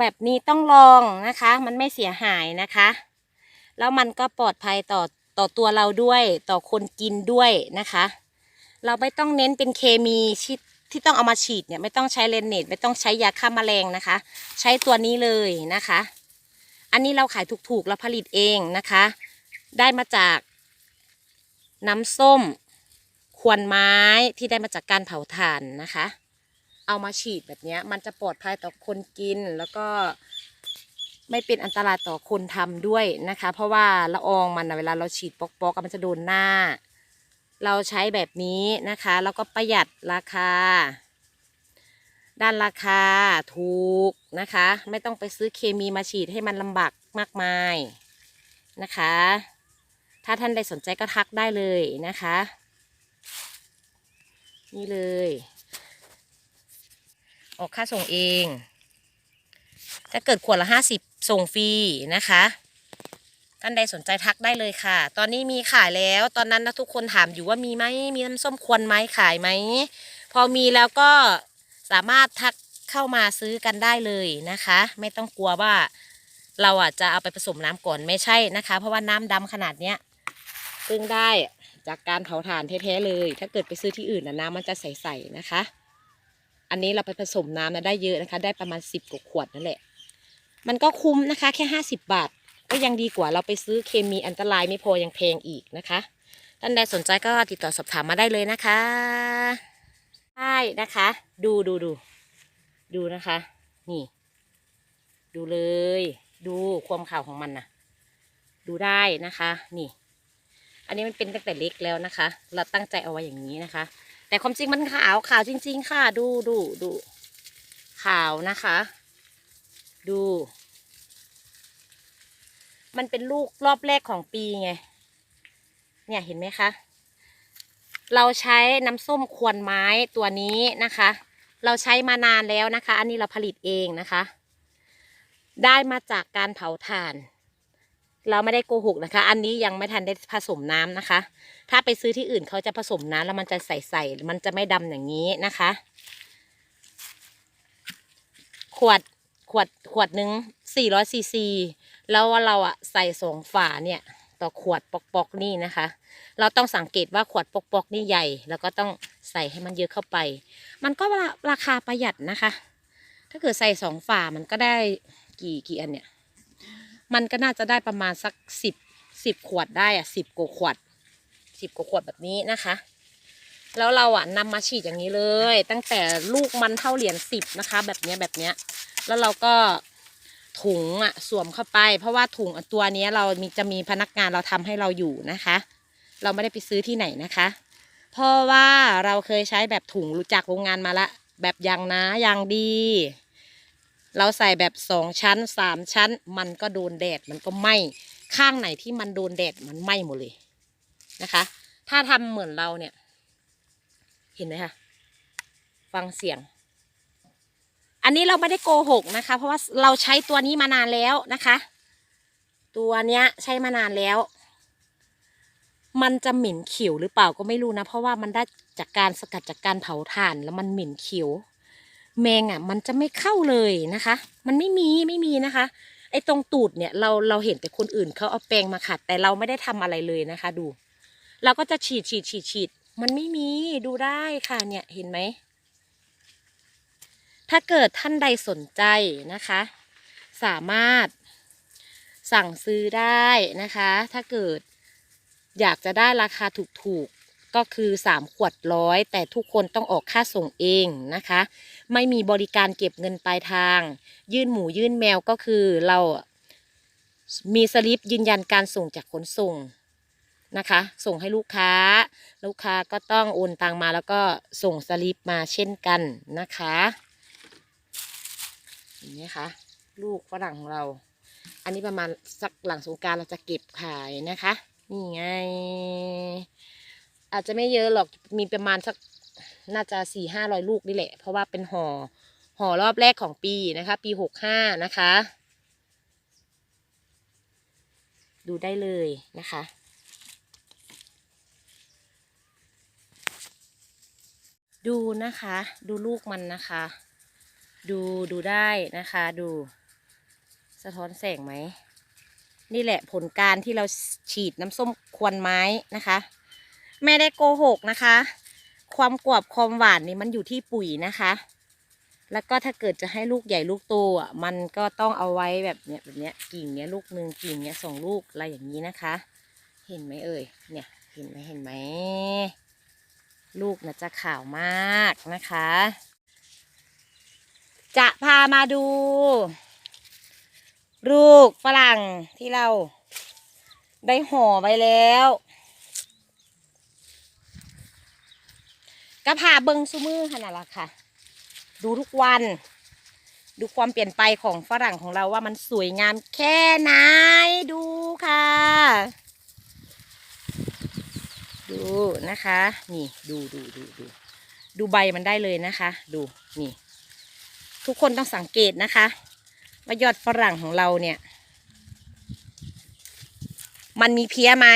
แบบนี้ต้องลองนะคะ มันไม่เสียหายนะคะ แล้วมันก็ปลอดภัยต่อต่อตัวเราด้วยต่อคนกินด้วยนะคะ เราไม่ต้องเน้นเป็นเคมีที่ที่ต้องเอามาฉีดเนี่ยไม่ต้องใช้เลนเนตไม่ต้องใช้ยาฆ่าแมลงนะคะ ใช้ตัวนี้เลยนะคะ อันนี้เราขายถูกๆเราผลิตเองนะคะ ได้มาจากน้ำส้ม ควนไม้ที่ได้มาจากการเผาถ่านนะคะ เอามาฉีดแบบนี้มันจะปลอดภัยต่อคนกินแล้วก็ไม่เป็นอันตรายต่อคนทำด้วยนะคะ เพราะว่าละอองมันนะเวลาเราฉีดปอกๆมันจะโดนหน้า เราใช้แบบนี้นะคะ แล้วก็ประหยัดราคา ด้านราคาถูกนะคะ ไม่ต้องไปซื้อเคมีมาฉีดให้มันลำบากมากมายนะคะ ถ้าท่านใดสนใจก็ทักได้เลยนะคะ นี่เลย ออกค่าส่งเอง ถ้าเกิดขวดละห้าสิบส่งฟรีนะคะ ท่านใดสนใจทักได้เลยค่ะ ตอนนี้มีขายแล้ว ตอนนั้นนะทุกคนถามอยู่ว่ามีไหมมีน้ำส้มควนไหมขายไหม พอมีแล้วก็สามารถทักเข้ามาซื้อกันได้เลยนะคะ ไม่ต้องกลัวว่าเราอะจะเอาไปผสมน้ำก่อนไม่ใช่นะคะ เพราะว่าน้ำดำขนาดเนี้ยซึ่งได้จากการเผาถ่านแท้ๆเลย ถ้าเกิดไปซื้อที่อื่นนะน้ำมันจะใสๆนะคะ อันนี้เราไปผสมน้ำนะได้เยอะนะคะ ได้ประมาณสิบกว่าขวดนั่นแหละ มันก็คุ้มนะคะ แค่ห้าสิบบาท ก็ยังดีกว่าเราไปซื้อเคมีอันตรายไม่พอยังแพงอีกนะคะท่านใดสนใจก็ติดต่อสอบถามมาได้เลยนะคะได้นะคะ ดูดูดูดูนะคะ นี่ ดูเลย ดูความขาวของมันนะดูได้นะคะ นี่ อันนี้มันเป็นตั้งแต่เล็กแล้วนะคะ เราตั้งใจเอาไว้อย่างนี้นะคะ แต่ความจริงมันขาวขาวจริง ๆ ค่ะ ดูดูดูขาวนะคะ ดู มันเป็นลูกรอบแรกของปีไง เนี่ยเห็นไหมคะ เราใช้น้ำส้มควนไม้ตัวนี้นะคะ เราใช้มานานแล้วนะคะ อันนี้เราผลิตเองนะคะ ได้มาจากการเผาถ่าน เราไม่ได้โกหกนะคะ อันนี้ยังไม่ทันได้ผสมน้ำนะคะ ถ้าไปซื้อที่อื่นเขาจะผสมน้ำแล้วมันจะใสๆมันจะไม่ดำอย่างนี้นะคะ ขวดขวดขวดหนึ่ง400ซีซีแล้วว่าเราอะใส่สองฝาเนี่ยต่อขวดปอกๆนี่นะคะ เราต้องสังเกตว่าขวดปอกๆนี่ใหญ่ แล้วก็ต้องใส่ให้มันเยอะเข้าไป มันก็ราคาประหยัดนะคะ ถ้าเกิดใส่สองฝามันก็ได้กี่กี่อันเนี่ย มันก็น่าจะได้ประมาณสักสิบสิบขวดได้อะสิบกว่าขวดสิบกว่าขวดแบบนี้นะคะ แล้วเราอะนำมาฉีดอย่างนี้เลย ตั้งแต่ลูกมันเท่าเหรียญสิบนะคะ แบบเนี้ยแบบเนี้ย แล้วเราก็ถุงอะสวมเข้าไป เพราะว่าถุงตัวเนี้ยเรามีจะมีพนักงานเราทำให้เราอยู่นะคะ เราไม่ได้ไปซื้อที่ไหนนะคะ เพราะว่าเราเคยใช้แบบถุงรู้จักโรงงานมาละ แบบยางนะยางดี เราใส่แบบสองชั้นสามชั้น มันก็โดนแดดมันก็ไหม้ข้างไหนที่มันโดนแดดมันไหม้หมดเลยนะคะ ถ้าทำเหมือนเราเนี่ย เห็นไหมคะฟังเสียง อันนี้เราไม่ได้โกหกนะคะ เพราะว่าเราใช้ตัวนี้มานานแล้วนะคะ ตัวเนี้ยใช้มานานแล้ว มันจะเหม็นเขียวหรือเปล่าก็ไม่รู้นะ เพราะว่ามันได้จากการสกัดจากการเผาถ่านแล้วมันเหม็นเขียว แมงอะ มันจะไม่เข้าเลยนะคะ มันไม่มีไม่มีนะคะ ไอ้ตรงตูดเนี่ยเราเราเห็นแต่คนอื่นเขาเอาแปรงมาขัด แต่เราไม่ได้ทำอะไรเลยนะคะ ดู เราก็จะฉีดฉีดฉีดฉีดมันไม่มีดูได้ค่ะเนี่ยเห็นไหม ถ้าเกิดท่านใดสนใจนะคะ สามารถสั่งซื้อได้นะคะ ถ้าเกิดอยากจะได้ราคาถูกๆ ก็คือ 3 ขวดร้อย แต่ทุกคนต้องออกค่าส่งเองนะคะ ไม่มีบริการเก็บเงินปลายทาง ยื่นหมูยื่นแมวก็คือเรามีสลิปยืนยันการส่งจากขนส่งนะคะ ส่งให้ลูกค้า ลูกค้าก็ต้องโอนตังมาแล้วก็ส่งสลิปมาเช่นกันนะคะเห็นไหมคะลูกฝรั่งของเรา อันนี้ประมาณสักหลังสงการเราจะเก็บขายนะคะ นี่ไง อาจจะไม่เยอะหรอกมีประมาณสัก น่าจะสี่ห้าร้อยลูกนี่แหละ เพราะว่าเป็นห่อห่อรอบแรกของปีนะคะ ปีหกห้านะคะ ดูได้เลยนะคะดูนะคะ ดูลูกมันนะคะ ดูดูได้นะคะ ดู สะท้อนแสงไหม นี่แหละผลการที่เราฉีดน้ำส้มควนไม้นะคะ ไม่ได้โกหกนะคะ ความกรอบความหวานนี่มันอยู่ที่ปุ๋ยนะคะ แล้วก็ถ้าเกิดจะให้ลูกใหญ่ลูกโตอะมันก็ต้องเอาไว้แบบเนี้ยแบบเนี้ยกิ่งเนี้ยลูกหนึ่งกิ่งเนี้ยสองลูกอะไรอย่างนี้นะคะ เห็นไหมเอ่ยเนี่ยเห็นไหมเห็นไหมลูกนะจะขาวมากนะคะ จะพามาดู ลูกฝรั่งที่เราได้ห่อไว้แล้ว ก็พาเบิงซูมือขนาดละค่ะ ดูทุกวัน ดูความเปลี่ยนไปของฝรั่งของเราว่ามันสวยงามแค่ไหนดูค่ะ ดูนะคะ นี่ดูดูดูดูดูใบมันได้เลยนะคะ ดูนี่ ทุกคนต้องสังเกตนะคะ ว่ายอดฝรั่งของเราเนี่ย มันมีเพี้ยไหม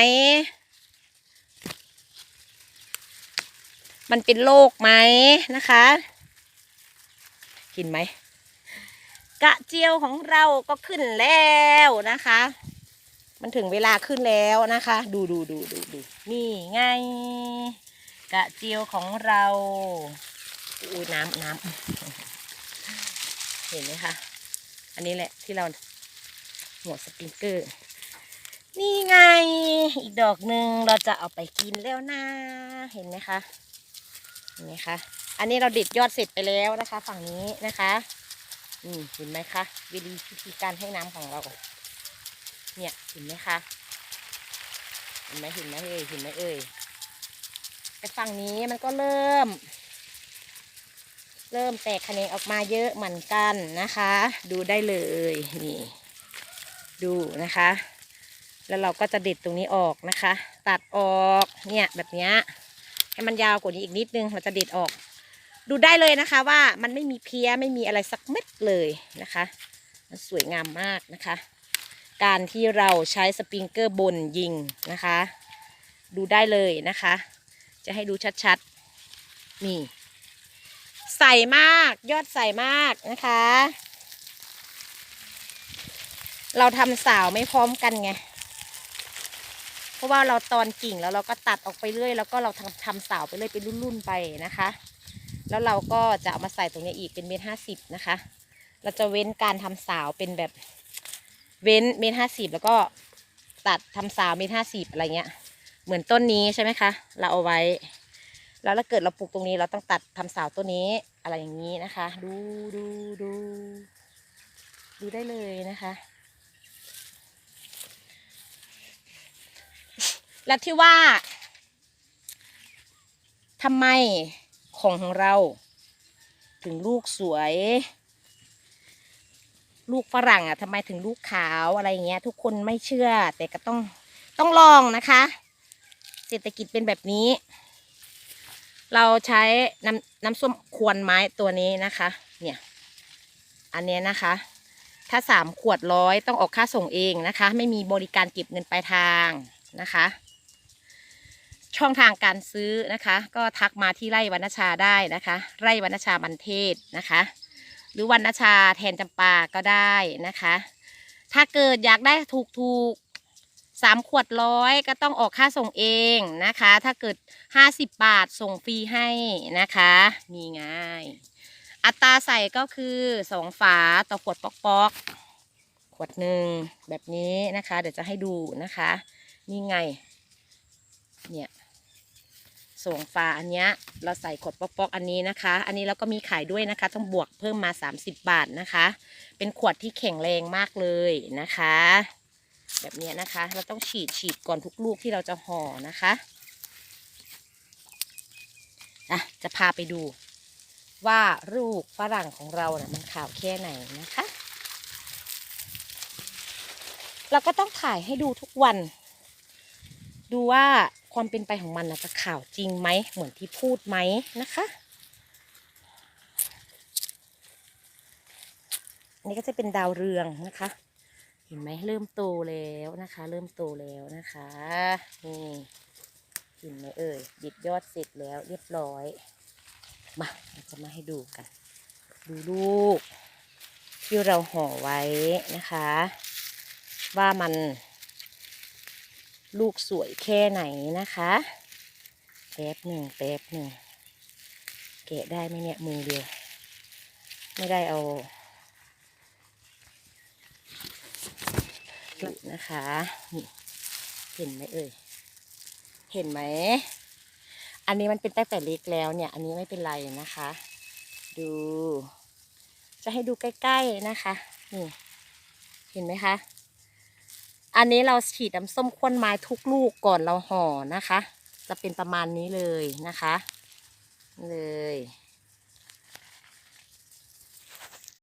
มันเป็นโรคไหมนะคะเห็นไหม กระเจียวของเราก็ขึ้นแล้วนะคะ มันถึงเวลาขึ้นแล้วนะคะ ดูดูดูดูดูนี่ไง กระเจียวของเราอู้น้ำน้ำเห็นไหมคะ อันนี้แหละที่เราหัวสปริงเกอร์ นี่ไง อีกดอกหนึ่งเราจะเอาไปกินแล้วนะ เห็นไหมคะ นไหมคะอันนี้เราด็ดยอดเสร็จไปแล้วนะคะ ฝั่งนี้นะคะอืมเห็นไหมคะวิธีวิธีการให้น้ำของเรา เนี่ยเห็นไหมคะเห็นไหมเห็นไหมเอ่ยเห็นไหมเอ่ยแต่ฝั่งนี้มันก็เริ่ม เริ่มแตกแขนงออกมาเยอะเหมือนกันนะคะ ดูได้เลยนี่ ดูนะคะ แล้วเราก็จะด็ดตรงนี้ออกนะคะ ตัดออกเนี่ยแบบเนี้ย ให้มันยาวกว่านี้อีกนิดนึงเราจะเด็ดออก ดูได้เลยนะคะว่ามันไม่มีเพี้ยไม่มีอะไรสักเม็ดเลยนะคะมันสวยงามมากนะคะ การที่เราใช้สปริงเกอร์บนยิงนะคะ ดูได้เลยนะคะ จะให้ดูชัดๆนี่ใส่มากยอดใส่มากนะคะ เราทำสาวไม่พร้อมกันไง ราะว่าเราตอนกิ่งแล้วเราก็ตัดออกไปเรื่อย แล้วก็เราทำทำสาไปเรื่อยเป็นรุ่นๆไปนะคะ แล้วเราก็จะเอามาใส่ตรงนี้อีกเป็นเมตรห้าสิบนะคะ เราจะเว้นการทำสาเป็นแบบเว้นเมตรห้าสิบแล้วก็ตัดทำสาเมตรห้าสิบอะไรเงี้ย เหมือนต้นนี้ใช่ไหมคะ เราเอาไว้ แล้วถ้าเกิดเราปลูกตรงนี้เราต้องตัดทำเสาตัวนี้อะไรอย่างนี้นะคะ ดูดูดูดูได้เลยนะคะ และที่ว่าทำไมของของเรา ถึงลูกสวย ลูกฝรั่งอะทำไมถึงลูกขาวอะไรอย่างเงี้ย ทุกคนไม่เชื่อ แต่ก็ต้องต้องลองนะคะ เศรษฐกิจเป็นแบบนี้ เราใช้น้ำน้ำส้มควนไม้ตัวนี้นะคะ เนี่ย อันเนี้ยนะคะ ถ้าสามขวดร้อยต้องออกค่าส่งเองนะคะ ไม่มีบริการเก็บเงินปลายทางนะคะ ช่องทางการซื้อนะคะ ก็ทักมาที่ไร่วรรณชาได้นะคะ ไร่วรรณชามันเทศนะคะ หรือวรรณชาแทนจำปาก็ได้นะคะ ถ้าเกิดอยากได้ถูกถูกๆสามขวดร้อยก็ต้องออกค่าส่งเองนะคะ ถ้าเกิดห้าสิบบาทส่งฟรีให้นะคะนี่ไงอัตราใส่ก็คือสองฝาต่อขวดป๊อกป๊อกๆ ขวดหนึ่งแบบนี้นะคะ เดี๋ยวจะให้ดูนะคะ นี่ไง เนี่ย สองฝาอันเนี้ยเราใส่ขวดป๊อกอกๆอันนี้นะคะ อันนี้เราก็มีขายด้วยนะคะ ต้องบวกเพิ่มมา 30 บาทนะคะ เป็นขวดที่แข็งแรงมากเลยนะคะ แบบนี้นะคะ เราต้องฉีดฉีดก่อนทุกลูกที่เราจะห่อนะคะอะจะพาไปดู ว่าลูกฝรั่งของเรานะ่ะมันขาวแค่ไหนนะคะ เราก็ต้องถ่ายให้ดูทุกวัน ดูว่า ความเป็นไปของมันนะจะข่าวจริงไหมเหมือนที่พูดไหมนะคะอันนี้ก็จะเป็นดาวเรืองนะคะ เห็นไหมเริ่มโตแล้วนะคะ เริ่มโตแล้วนะคะนี่เห็นไหมเอ่ยดิดยอดเสร็จแล้วเรียบร้อยมาเราจะมาให้ดูกัน ดูลูกที่เราห่อไว้นะคะ ว่ามัน ลูกสวยแค่ไหนนะคะแป๊บหนึ่งแป๊บหนึ่งแกะได้ไหมเนี่ยมือเดียว ไม่ได้เอาดูนะคะนี่เห็นไหมเอ่ยเห็นไหม อันนี้มันเป็นตั้งแต่เล็กแล้วเนี่ย อันนี้ไม่เป็นไรนะคะ ดู จะให้ดูใกล้ๆนะคะ นี่ เห็นไหมคะ อันนี้เราฉีดน้ำส้มข้นไม้ทุกลูกก่อนเราห่อนะคะ จะเป็นประมาณนี้เลยนะคะ เลย